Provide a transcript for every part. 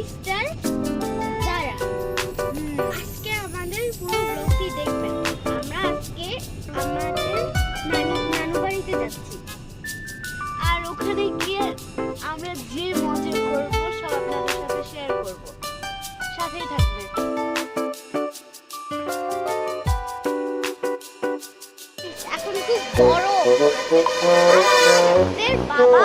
Sister তারা আজকে আমাদের পুরো ব্লগটি দেখবেন। আমরা আজকে আমাদের নানু নানু বাড়িতে যাচ্ছি। আর ওখানে গিয়ে আমরা যে মজা করব, সব আপনাদের সাথে শেয়ার করব। সাথেই থাকবেন। এখন খুব বড় বাবা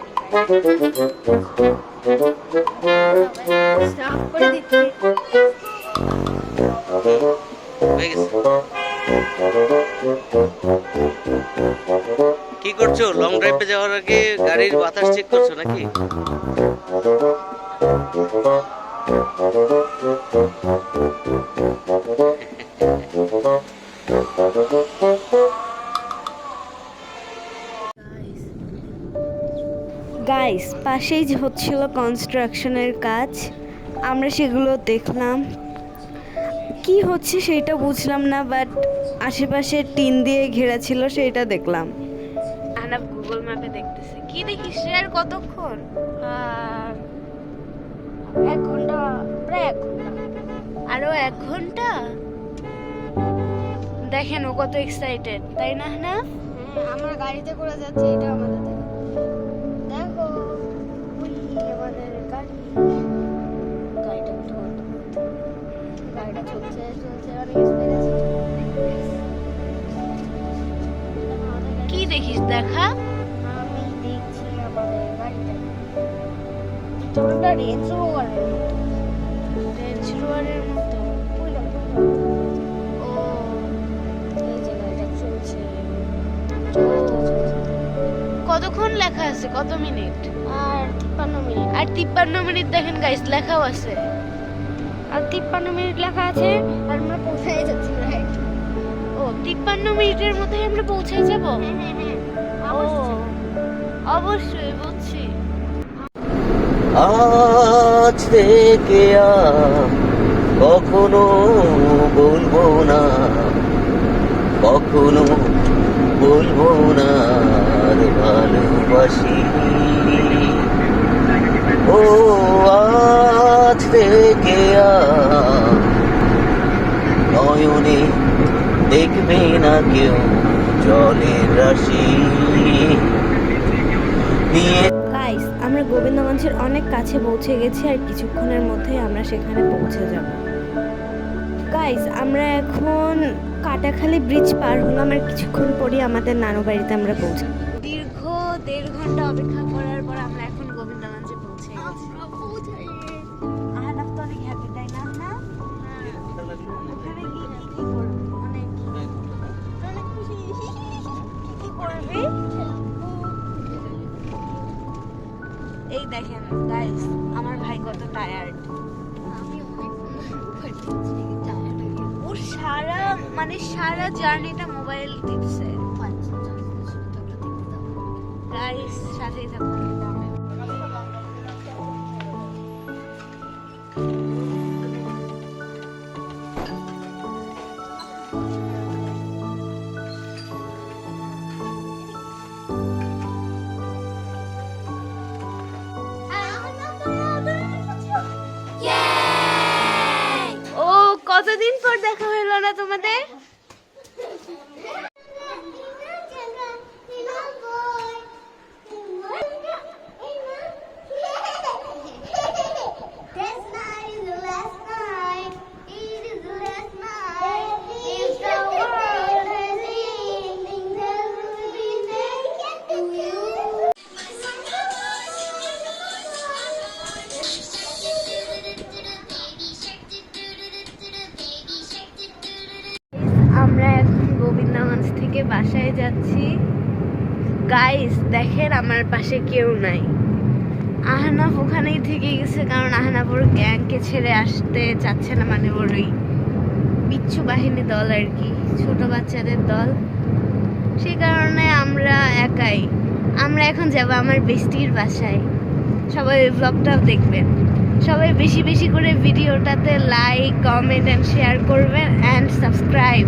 কি করছ? লং ড্রাইভে যাওয়ার আগে গাড়ির বাতাস চেক করছ নাকি? গাইস পাশেই যে হচ্ছিল কনস্ট্রাকশনের কাজ আমরা সেগুলো দেখলাম। কি হচ্ছে সেটা বুঝলাম না বাট আশেপাশে টিন দিয়ে ঘেরা ছিল সেটা দেখলাম। আনাপ গুগল ম্যাপে দেখতেছে। কি দেখিস রে আর কতক্ষণ এক ঘণ্টা প্রায় এক ঘণ্টা। আরও এক ঘণ্টা? দেখেন ও কত এক্সাইটেড তাই না না হ্যাঁ আমরা গাড়িতে করে যাচ্ছি এটা আমাদের দেখিস দেখা। আমি দেখছি আমাদের গাড়িটা তোরটা রেঞ্জ রোভারের মতো। রেঞ্জ রোভারের মতো? ও এই যে গাড়িটা চলছে। কতক্ষণ লেখা আছে? কত মিনিট? আর তিপ্পান্ন মিনিট। আর তিপ্পান্ন মিনিট দেখেন গাইস লেখাও আছে। আর তিপ্পান্ন মিনিট লেখা আছে আর আমরা পৌঁছে যাচ্ছি রাইট তিপ্পান্ন মিনিটের মধ্যে আমরা পৌঁছে যাব? ও অবশ্যই। অবশ্যই বুঝছি। আজ থেকে কখনো বলব না কখনো বলব না ভালোবাসি। দেখবে না কেউ জলের রাশি নিয়ে গাইস আমরা গোবিন্দগঞ্জের অনেক কাছে পৌঁছে গেছি আর কিছুক্ষণের মধ্যেই আমরা সেখানে পৌঁছে যাব। গাইস আমরা এখন কাটাখালি ব্রিজ পার হলাম আর কিছুক্ষণ পরই আমাদের নানু বাড়িতে আমরা পৌঁছে দীর্ঘ দেড় ঘণ্টা অপেক্ষা করার পর আমরা এখন গোবিন্দগঞ্জে পৌঁছে গেছি। আহনাফ তো অনেক হ্যাপি তাই না না ওখানে গিয়ে দেখেন গাইস আমার ভাই কত টায়ার্ড ওর সারা মানে সারা জার্নিটা মোবাইল টিপছে গাইস সাথেই থাকুন। দেখা হলো না তোমাদের? যাচ্ছি। গাইস দেখেন আমার পাশে কেউ নাই। আহনাফ ওখানেই থেকে গেছে কারণ আহনাফ ওর গ্যাংকে ছেড়ে আসতে চাচ্ছে না মানে ওর ওই বিচ্ছু বাহিনী দল আর কি, ছোট বাচ্চাদের দল। সেই কারণে আমরা একাই। আমরা এখন যাব আমার বেস্টির বাসায়। সবাই ওই ব্লগটাও দেখবেন। সবাই বেশি বেশি করে ভিডিওটাতে লাইক কমেন্ট অ্যান্ড শেয়ার করবেন অ্যান্ড সাবস্ক্রাইব